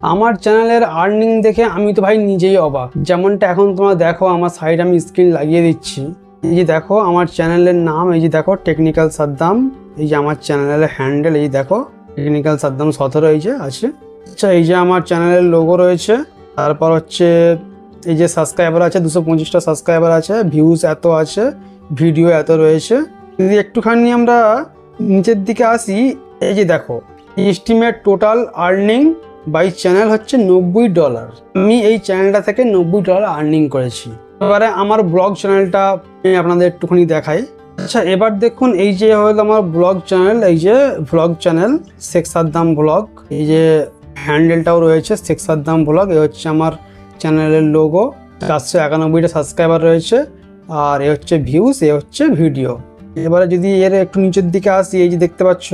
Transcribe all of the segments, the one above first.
আমার চ্যানেলের আর্নিং দেখে আমি তো ভাই নিজেই অবাক। যেমনটা এখন তোমরা দেখো, আমার সাইড আমি স্ক্রিন লাগিয়ে দিচ্ছি। এই যে দেখো, আমার চ্যানেলের নাম, এই যে দেখো টেকনিক্যাল সাদ্দাম। এই যে আমার চ্যানেলের হ্যান্ডেল এই দেখো টেকনিক্যাল সাদ্দাম সতেরো এই যে আছে। আচ্ছা এই যে আমার চ্যানেলের লোগো রয়েছে। তারপর হচ্ছে, এই যে সাবস্ক্রাইবার আছে, দুশো পঁচিশটা সাবস্ক্রাইবার আছে ভিউজ এত আছে ভিডিও এত রয়েছে। যদি একটুখানি আমরা নিচের দিকে আসি, এই যে দেখো estimate total earning by channel হচ্ছে নব্বই ডলার। আমি এই চ্যানেলটা থেকে নব্বই ডলার আর্নিং করেছি। এবারে আমার ব্লগ চ্যানেলটা আমি আপনাদের একটুখানি দেখাই। আচ্ছা এবার দেখুন, এই যে হলো আমার ব্লগ চ্যানেল, এই যে blog channel, Sheikh Saddam blog, এই যে হ্যান্ডেলটাও রয়েছে, শেখ সাদ্দাম ব্লগ, এ হচ্ছে আমার চ্যানেলের লোগো চারশো একানব্বইটা সাবস্ক্রাইবার রয়েছে, আর এ হচ্ছে ভিউস এ হচ্ছে ভিডিও এবারে যদি এর একটু নিচের দিকে আসি, এই যে দেখতে পাচ্ছ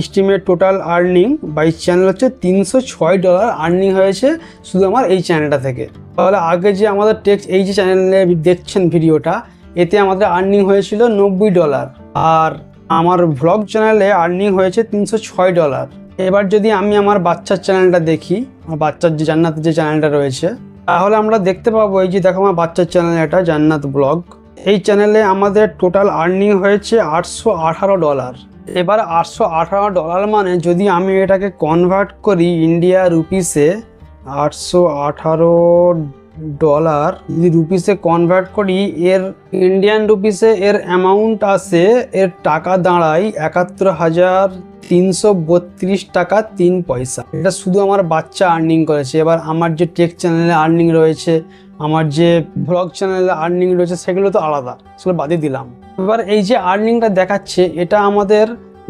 estimate total earning by channel হচ্ছে তিনশো ছয় ডলার আর্নিং হয়েছে শুধু আমার এই চ্যানেলটা থেকে। তাহলে আগে যে আমাদের টেক্স এই যে চ্যানেলে দেখছেন ভিডিওটা এতে আমাদের আর্নিং হয়েছিল নব্বই ডলার আর আমার ভ্লগ চ্যানেলে আর্নিং হয়েছে তিনশো ছয় ডলার এবার যদি আমি আমার বাচ্চার চ্যানেলটা দেখি, আমার বাচ্চার যে জান্নাত যে চ্যানেলটা রয়েছে, তাহলে আমরা দেখতে পাবো এই যে দেখো আমার বাচ্চার চ্যানেল এটা জান্নাত ব্লগ এই চ্যানেলে আমাদের টোটাল আর্নিং হয়েছে আটশো আঠারো ডলার এবার আটশো আঠারো ডলার মানে যদি আমি এটাকে কনভার্ট করি ইন্ডিয়া রুপিসে আটশো আঠারো ডলার, যদি রুপিসে কনভার্ট করি, এর ইন্ডিয়ান রুপিসে এর অ্যামাউন্ট আসে এর টাকা দাঁড়ায় একাত্তর হাজার তিনশো বত্রিশ টাকা তিন পয়সা। এটা শুধু আমার বাচ্চা আর্নিং করেছে। এবার আমার যে টেক চ্যানেলে আর্নিং রয়েছে আমার যে ব্লগ চ্যানেলে আর্নিং রয়েছে সেগুলো তো আলাদা, সেগুলো বাদে দিলাম। এবার এই যে আর্নিংটা দেখাচ্ছে, এটা আমাদের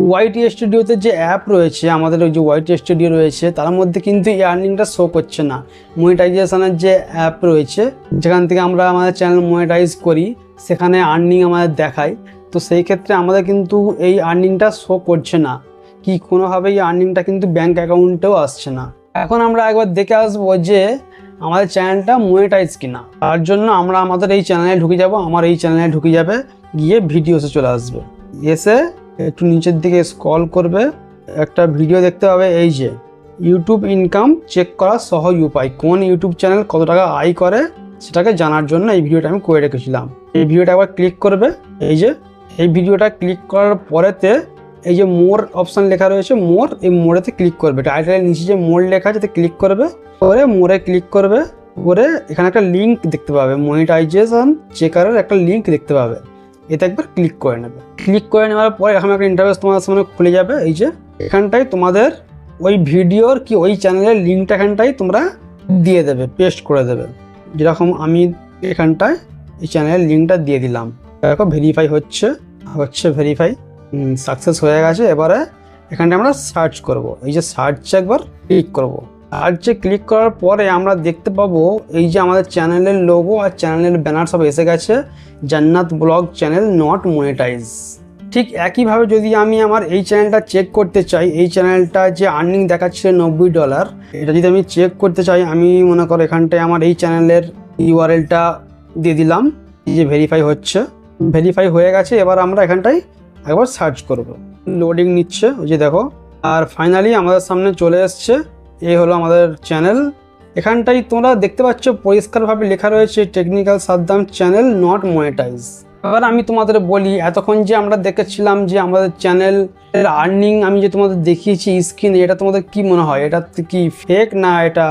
ওয়াইটি স্টুডিওতে যে অ্যাপ রয়েছে, আমাদের ওই যে ওয়াইটি স্টুডিও রয়েছে, তার মধ্যে কিন্তু এই আর্নিংটা শো করছে না। মনিটাইজেশনের যে অ্যাপ রয়েছে, যেখান থেকে আমরা আমাদের চ্যানেল মনিটাইজ করি, সেখানে আর্নিং আমাদের দেখায়। তো সেই ক্ষেত্রে আমাদের কিন্তু এই আর্নিংটা শো করছে না। কি কোনোভাবেই আর্নিংটা কিন্তু ব্যাঙ্ক অ্যাকাউন্টেও আসছে না। এখন আমরা একবার দেখে আসব যে আমাদের চ্যানেলটা মনিটাইজ কিনা। তার জন্য আমরা আমাদের এই চ্যানেলে ঢুকে যাব, আমার এই চ্যানেলে ঢুকে যাবে, গিয়ে ভিডিওসে চলে আসবে। এসে একটু নিচের দিকে স্ক্রল করবে, একটা ভিডিও দেখতে পাবে, এই যে ইউটিউব ইনকাম চেক করা সহজ উপায়। কোন ইউটিউব চ্যানেল কত টাকা আয় করে, সেটাকে জানার জন্য এই ভিডিওটা আমি করে রেখেছিলাম। এই ভিডিওটা একবার ক্লিক করবে, এই যে, এই ভিডিওটা ক্লিক করার পরেতে এই যে মোর অপশান লেখা রয়েছে, মোর এই মোড়েতে ক্লিক করবে। টাইটেলের নিচে যে মোর লেখা আছে ক্লিক করবে। পরে মোড়ে ক্লিক করবে। করে এখানে একটা লিঙ্ক দেখতে পাবে। মনিটাইজেশন চেকারের একটা লিঙ্ক দেখতে পাবে। এতে একবার ক্লিক করে নেবে। ক্লিক করে নেওয়ার পরে এখানে একটা ইন্টারভেস তোমাদের সামনে খুলে যাবে। এই যে এখানটায় তোমাদের ওই ভিডিওর কি ওই চ্যানেলের লিঙ্কটা এখানটায় তোমরা দিয়ে দেবে পেস্ট করে দেবে। যেরকম আমি এখানটায় এই চ্যানেলের লিঙ্কটা দিয়ে দিলাম। দেখো ভেরিফাই হচ্ছে। হচ্ছে ভেরিফাই সাকসেস হয়ে গেছে, এবারে এখানটা আমরা সার্চ করব। এই যে সার্চে একবার ক্লিক করব। সার্চে ক্লিক করার পরে আমরা দেখতে পাবো, এই যে আমাদের চ্যানেলের লোগো আর চ্যানেলের ব্যানার সব এসে গেছে, জান্নাত ব্লগ চ্যানেল নট মনিটাইজ ঠিক একইভাবে যদি আমি আমার এই চ্যানেলটা চেক করতে চাই, এই চ্যানেলটা যে আর্নিং দেখাচ্ছে নব্বই ডলার এটা যদি আমি চেক করতে চাই, আমি মনে করো এখানটায় আমার এই চ্যানেলের ইউআরএলটা দিয়ে দিলাম যে ভেরিফাই হচ্ছে। ভেরিফাই হয়ে গেছে, এবার আমরা এখানটায় একবার সার্চ করব। লোডিং নিচ্ছে, ওই যে দেখো। আর ফাইনালি আমাদের সামনে চলে এসছে, এই হলো আমাদের চ্যানেল এখানটাই তোমরা দেখতে পাচ্ছ, পরিষ্কারভাবে লেখা রয়েছে technical Saddam channel not monetize এবার আমি তোমাদের বলি, এতক্ষণ যে আমরা দেখেছিলাম যে আমাদের চ্যানেল আর্নিং আমি যে তোমাদের দেখিয়েছি স্ক্রিনে এটা তোমাদের কি মনে হয়? এটা কি ফেক না এটা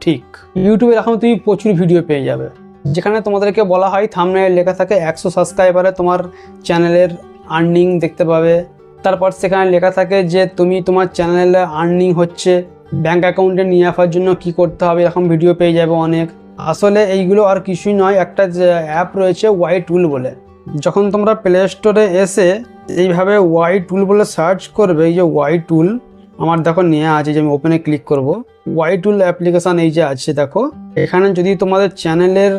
ঠিক? ইউটিউবে এখন তুমি প্রচুর ভিডিও পেয়ে যাবে। যেখানে তোমাদেরকে বলা হয় থামনে লেখা থাকে একশো সাবস্ক্রাইবারে তোমার চ্যানেলের আর্নিং দেখতে পাবে। তারপর সেখানে লেখা থাকে যে, তুমি তোমার চ্যানেলে আর্নিং হচ্ছে। ব্যাঙ্ক অ্যাকাউন্টে নিয়ে আসার জন্য কি করতে হবে? এরকম ভিডিও পেয়ে যাবে অনেক। আসলে এইগুলো আর কিছুই নয়, একটা অ্যাপ রয়েছে ওয়াই টুল বলে। যখন তোমরা প্লে স্টোরে এসে এইভাবে ওয়াই টুল বলে সার্চ করবে, এই যে ওয়াই টুল আমার দেখো নিয়ে আছে যে আমি ওপেনে ক্লিক করব। ওয়াই টুল অ্যাপ্লিকেশান এই যে আছে, দেখো। এখানে যদি তোমাদের চ্যানেলের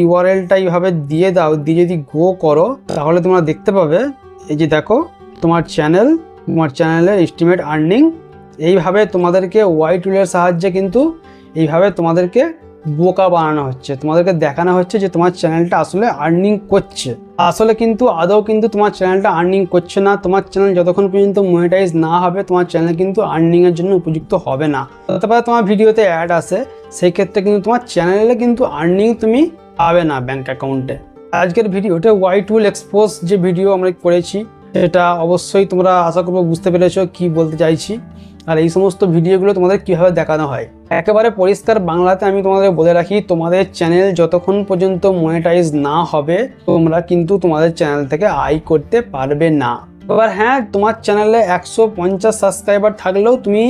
ইউআরএলটা এইভাবে দিয়ে দাও, দিয়ে যদি গো করো, তাহলে তোমরা দেখতে পাবে এই যে দেখো, তোমার চ্যানেল তোমার চ্যানেলের এস্টিমেট আর্নিং এইভাবে তোমাদেরকে ওয়াই টুলের সাহায্যে কিন্তু এইভাবে তোমাদেরকে বোকা বানানো হচ্ছে। তোমাদেরকে দেখানো হচ্ছে যে তোমার চ্যানেলটা আসলে আর্নিং করছে। আসলে কিন্তু আদৌ কিন্তু তোমার চ্যানেলটা আর্নিং করছে না। তোমার চ্যানেল যতক্ষণ পর্যন্ত মনিটাইজ না হবে, তোমার চ্যানেল কিন্তু আর্নিংয়ের জন্য উপযুক্ত হবে না। হতে পারে তোমার ভিডিওতে অ্যাড আসে সেই ক্ষেত্রে কিন্তু তোমার চ্যানেলে কিন্তু আর্নিং তুমি পাবে না ব্যাংক অ্যাকাউন্টে আজকের ভিডিওটা ওয়াই টুল এক্সপোজ যে ভিডিও আমরা করেছি, এটা অবশ্যই তোমরা আশা করব বুঝতে পেরেছ কি বলতে চাইছি। আর এই সমস্ত ভিডিওগুলো তোমাদের কীভাবে দেখানো হয়। একেবারে পরিষ্কার বাংলাতে আমি তোমাদের বলে রাখি, তোমাদের চ্যানেল যতক্ষণ পর্যন্ত মনিটাইজ না হবে, তোমরা কিন্তু তোমাদের চ্যানেল থেকে আয় করতে পারবে না। এবার হ্যাঁ তোমার চ্যানেলে একশো পঞ্চাশ সাবস্ক্রাইবার থাকলেও তুমি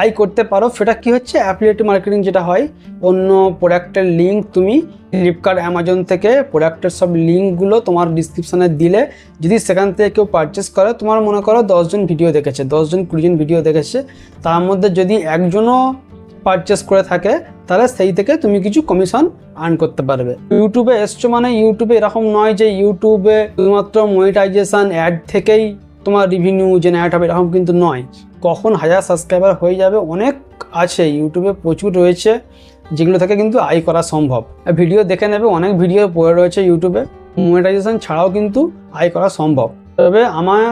আয় করতে পারো। সেটা কি হচ্ছে? অ্যাফিলিয়েট মার্কেটিং যেটা হয়, অন্য প্রোডাক্টের লিঙ্ক তুমি ফ্লিপকার্ট অ্যামাজন থেকে প্রোডাক্টের সব লিঙ্কগুলো তোমার ডিসক্রিপশানে দিলে, যদি সেখান থেকে কেউ পারচেস করে, তোমার মনে করো দশজন ভিডিও দেখেছে, দশজন কুড়িজন ভিডিও দেখেছে, তার মধ্যে যদি একজনও পারচেস করে থাকে তাহলে সেই থেকে তুমি কিছু কমিশন আর্ন করতে পারবে। ইউটিউবে এসছো মানে ইউটিউবে এরকম নয় যে ইউটিউবে শুধুমাত্র মনিটাইজেশন অ্যাড থেকেই তোমার রিভিনিউ জেনারেট হবে, এরকম কিন্তু নয়। কখন হাজার সাবস্ক্রাইবার হয়ে যাবে অনেক আছে ইউটিউবে প্রচুর রয়েছে, যেগুলো থেকে কিন্তু আয় করা সম্ভব। ভিডিও দেখে নেবে, অনেক ভিডিও পড়ে রয়েছে ইউটিউবে মনিটাইজেশন ছাড়াও কিন্তু আয় করা সম্ভব। তবে আমার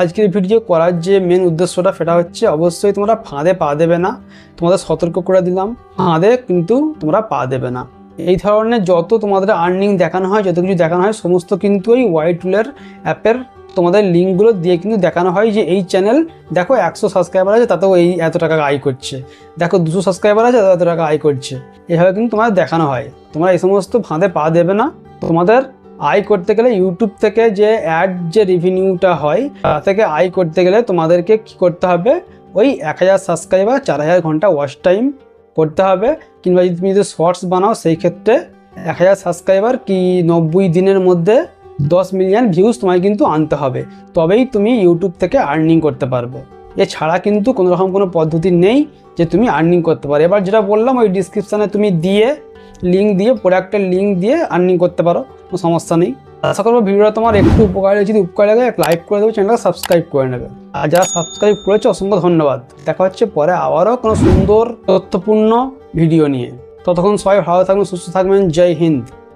আজকের ভিডিও করার যে মেন উদ্দেশ্যটা সেটা হচ্ছে অবশ্যই তোমরা ফাঁদে পা দেবে না। তোমাদের সতর্ক করে দিলাম, ফাঁদে কিন্তু তোমরা পা দেবে না। এই ধরনের যত তোমাদের আর্নিং দেখানো হয়, যত কিছু দেখানো হয়, সমস্ত কিন্তু ওই ওয়াই টুলের অ্যাপের তোমাদের লিঙ্কগুলো দিয়ে কিন্তু দেখানো হয় যে এই চ্যানেল দেখো একশো সাবস্ক্রাইবার আছে, তাতেও এই এত টাকা আয় করছে। দেখো দুশো সাবস্ক্রাইবার আছে তাতে এত টাকা আয় করছে। এভাবে কিন্তু তোমাদের দেখানো হয়। তোমরা এই সমস্ত ফাঁদে পা দেবে না। তোমাদের আয় করতে গেলে ইউটিউব থেকে যে অ্যাড যে রেভিনিউটা হয়, তা থেকে আয় করতে গেলে তোমাদেরকে কি করতে হবে? ওই এক হাজার সাবস্ক্রাইবার চার হাজার ঘণ্টা ওয়াচ টাইম করতে হবে। কিংবা যদি তুমি যদি শর্টস বানাও, সেই ক্ষেত্রে এক হাজার সাবস্ক্রাইবার কি নব্বই দিনের মধ্যে দশ মিলিয়ন ভিউজ তোমায় কিন্তু আনতে হবে। তবেই তুমি ইউটিউব থেকে আর্নিং করতে পারবে। এছাড়া কিন্তু কোনো রকম কোনো পদ্ধতি নেই যে তুমি আর্নিং করতে পারো। এবার যেটা বললাম, ওই ডিসক্রিপশানে তুমি দিয়ে লিঙ্ক দিয়ে প্রোডাক্টের লিঙ্ক দিয়ে আর্নিং করতে পারো। কোনো সমস্যা নেই। আশা করব ভিডিওটা তোমার একটু উপকার যদি উপকার লাগে লাইক করে দেবে চ্যানেলটা সাবস্ক্রাইব করে নেবে। আর যারা সাবস্ক্রাইব করেছে, অসংখ্য ধন্যবাদ। দেখা হচ্ছে পরে আবারও কোনো সুন্দর, তথ্যপূর্ণ ভিডিও নিয়ে। ততক্ষণ সবাই ভালো থাকবেন, সুস্থ থাকবেন। জয় হিন্দ।